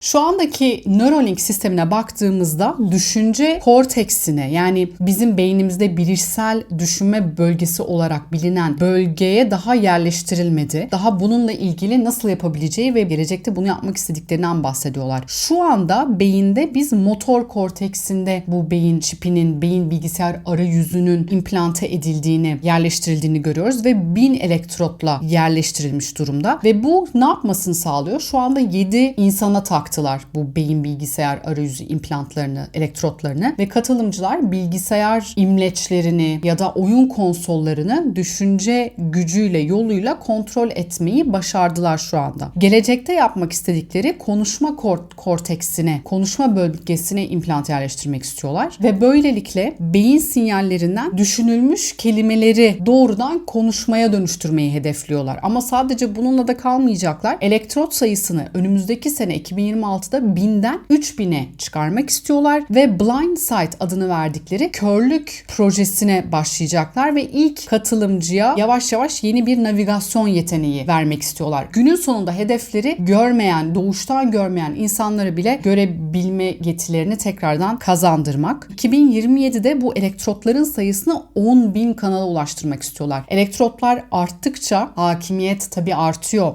Şu andaki Neuralink sistemine baktığımızda düşünce korteksine yani bizim beynimizde bilişsel düşünme bölgesi olarak bilinen bölgeye daha yerleştirilmedi. Daha bununla ilgili nasıl yapabileceği ve gelecekte bunu yapmak istediklerinden bahsediyorlar. Şu anda beyinde biz motor korteksinde bu beyin çipinin, beyin bilgisayar arayüzünün implante edildiğini, yerleştirildiğini görüyoruz ve bin elektrotla yerleştirilmiş durumda. Ve bu ne yapmasını sağlıyor? Şu anda 7 insana taktılar bu beyin bilgisayar arayüzü implantlarını, elektrotlarını ve katılımcılar bilgisayar imleçlerini ya da oyun konsollarını düşünce gücüyle, yoluyla kontrol etmeyi başardılar şu anda. Gelecekte yapmak istedikleri konuşma kort korteksine, konuşma bölgesine implant yerleştirmek istiyorlar ve böylelikle beyin sinyallerinden düşünülmüş kelimeleri doğrudan konuşmaya dönüştürmeyi hedefliyorlar. Ama sadece bununla da kalmayacaklar. Elektrot sayısını önümüzdeki sene 2026'da 1000'den 3000'e çıkarmak istiyorlar ve Blind Sight adını verdikleri körlük projesine başlayacaklar ve ilk katılımcıya yavaş yavaş yeni bir navigasyon yeteneği vermek istiyorlar. Günün sonunda hedefleri görmeyen, doğuştan görmeyen insanları bile görebilme yetilerini tekrardan kazandırmak. 2027'de bu elektrotların sayısını 10 bin kanala ulaştırmak istiyorlar. Elektrotlar arttıkça hakimiyet tabii artıyor.